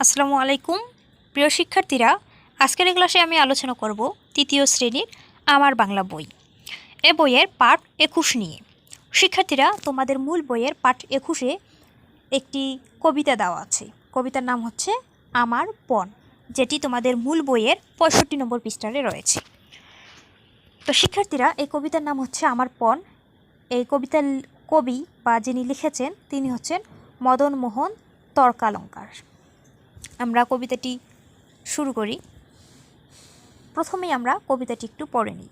আসসালামু আলাইকুম। প্রিয় শিক্ষার্থীরা, আজকের ক্লাসে আমি আলোচনা করব তৃতীয় শ্রেণির আমার বাংলা বই। এ বইয়ের পাঠ একুশ নিয়ে। শিক্ষার্থীরা, তোমাদের মূল বইয়ের পাঠ একুশে একটি কবিতা দেওয়া আছে। কবিতার নাম হচ্ছে আমার পণ, যেটি তোমাদের মূল বইয়ের পঁয়ষট্টি নম্বর পৃষ্ঠারে রয়েছে। তো শিক্ষার্থীরা, এই কবিতার নাম হচ্ছে আমার পণ। এই কবিতার কবি বা যিনি লিখেছেন, তিনি হচ্ছেন মদন মোহন তর্কালঙ্কার। আমরা কবিতাটি শুরু করি। প্রথমেই আমরা কবিতাটি একটু পড়ে নিই।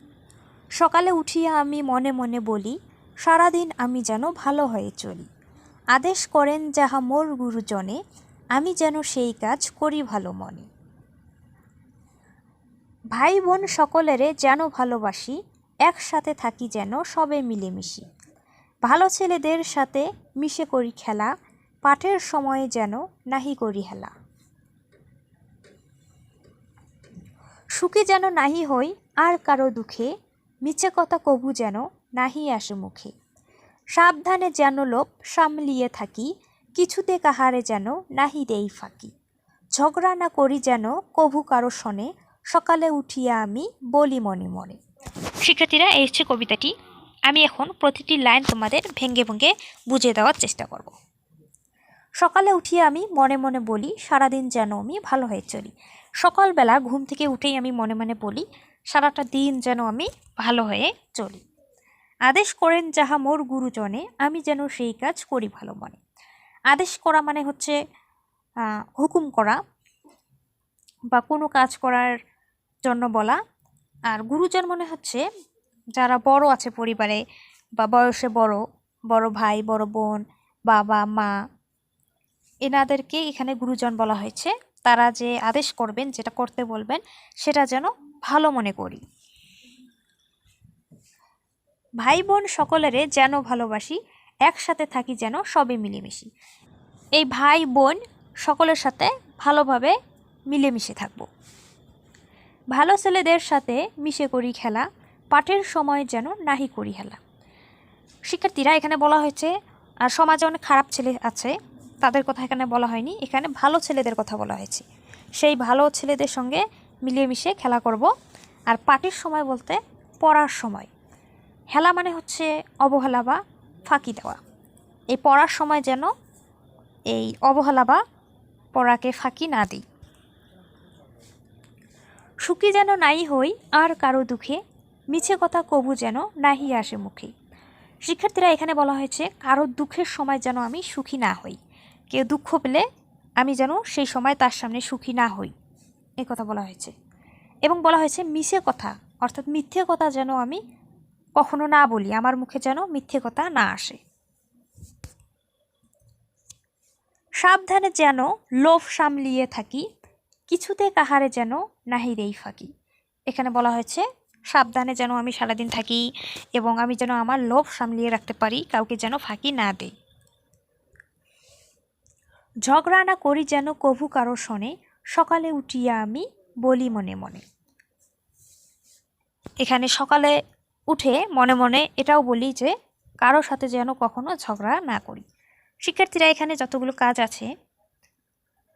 সকালে উঠিয়া আমি মনে মনে বলি, সারাদিন আমি যেন ভালো হয়ে চলি। আদেশ করেন যাহা মোর গুরুজনে, আমি যেন সেই কাজ করি ভালো মনে। ভাই বোন সকলেরে যেন ভালোবাসি, একসাথে থাকি যেন সবে মিলেমিশি। ভালো ছেলেদের সাথে মিশে করি খেলা, পাঠের সময়ে যেন নাহি করি হেলা। সুখে যেন নাহি হই, আর কারও দুঃখে। মিছে কথা কবু যেন নাহি আসে মুখে। সাবধানে যেন লোভ সামলিয়ে থাকি, কিছুতে কাহারে যেন নাহি দেই ফাঁকি। ঝগড়া না করি যেন কভু কারও শনে, সকালে উঠিয়া আমি বলি মনে মনে। শিক্ষার্থীরা হচ্ছে কবিতাটি। আমি এখন প্রতিটি লাইন তোমাদের ভেঙ্গে ভেঙ্গে বুঝিয়ে দেওয়ার চেষ্টা করব। সকালে উঠিয়ে আমি মনে মনে বলি, সারাদিন যেন আমি ভালো হয়ে চলি। সকালবেলা ঘুম থেকে উঠেই আমি মনে মনে বলি, সারাটা দিন যেন আমি ভালো হয়ে চলি। আদেশ করেন যাহা মোর গুরুজনে, আমি যেন সেই কাজ করি ভালো মনে। আদেশ করা মানে হচ্ছে হুকুম করা বা কোনো কাজ করার জন্য বলা। আর গুরুজন মনে হচ্ছে, যারা বড় আছে পরিবারে বা বয়সে বড় বড় ভাই, বড় বোন, বাবা, মা এনাদেরকে এখানে গুরুজন বলা হয়েছে। তারা যে আদেশ করবেন, যেটা করতে বলবেন, সেটা যেন ভালো মনে করি। ভাই বোন সকলেরে যেন ভালোবাসি, একসাথে থাকি যেন সবে মিলেমিশি। এই ভাই বোন সকলের সাথে ভালোভাবে মিলেমিশে থাকব। ভালো ছেলেদের সাথে মিশে করি খেলা পাঠের সময় যেন নাহি করি খেলা শিক্ষার্থীরা এখানে বলা হয়েছে, আর সমাজে অনেক খারাপ ছেলে আছে তাদের কথা এখানে বলা হয়নি। এখানে ভালো ছেলেদের কথা বলা হয়েছে। সেই ভালো ছেলেদের সঙ্গে মিলিয়ে মিশে খেলা করব। আর পার্টির সময় বলতে পড়ার সময়। হেলা মানে হচ্ছে অবহেলা বা ফাঁকি দেওয়া। এই পড়ার সময় যেন এই অবহেলা বা পড়াকে ফাঁকি না দিই। সুখী যেন নাই হই, আর কারও দুঃখে। মিছে কথা কবু যেন নাহি আসে মুখে। শিক্ষার্থীরা এখানে বলা হয়েছে, কারও দুঃখের সময় যেন আমি সুখী না হই। কেউ দুঃখ পেলে আমি যেন সেই সময় তার সামনে সুখী না হই, এ কথা বলা হয়েছে। এবং বলা হয়েছে মিছে কথা, অর্থাৎ মিথ্যে কথা যেন আমি কখনো না বলি, আমার মুখে যেন মিথ্যে কথা না আসে। সাবধানে যেন লোভ সামলিয়ে থাকি, কিছুতে কাহারে যেন নাহি দেই ফাঁকি। এখানে বলা হয়েছে, সাবধানে যেন আমি সারাদিন থাকি এবং আমি যেন আমার লোভ সামলিয়ে রাখতে পারি, কাউকে যেন ফাঁকি না দেই। ঝগড়া না করি যেন কভু কারও শনে, সকালে উঠিয়া আমি বলি মনে মনে। এখানে সকালে উঠে মনে মনে এটাও বলি যে, কারও সাথে যেন কখনো ঝগড়া না করি। শিক্ষার্থীরা এখানে যতগুলো কাজ আছে,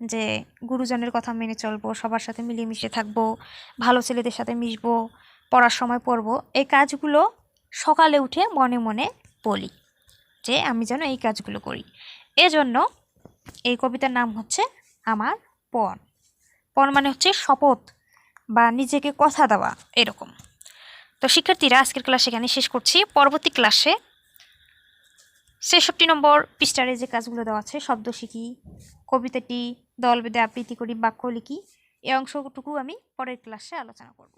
যে গুরুজনের কথা মেনে চলবো, সবার সাথে মিলেমিশে থাকব, ভালো ছেলেদের সাথে মিশবো, পড়ার সময় পড়ব, এই কাজগুলো সকালে উঠে মনে মনে বলি যে, আমি যেন এই কাজগুলো করি। এজন্য এই কবিতার নাম হচ্ছে আমার পণ। পণ মানে হচ্ছে শপথ বা নিজেকে কথা দেওয়া, এরকম। তো শিক্ষার্থীরা, আজকের ক্লাস এখানে শেষ করছি। পরবর্তী ক্লাসে ছেষট্টি নম্বর পৃষ্ঠারে যে কাজগুলো দেওয়া আছে, শব্দ শিখি, কবিতাটি, দল বেঁধে আবৃত্তি করি, বাক্য লিখি, এই অংশটুকু আমি পরের ক্লাসে আলোচনা করব।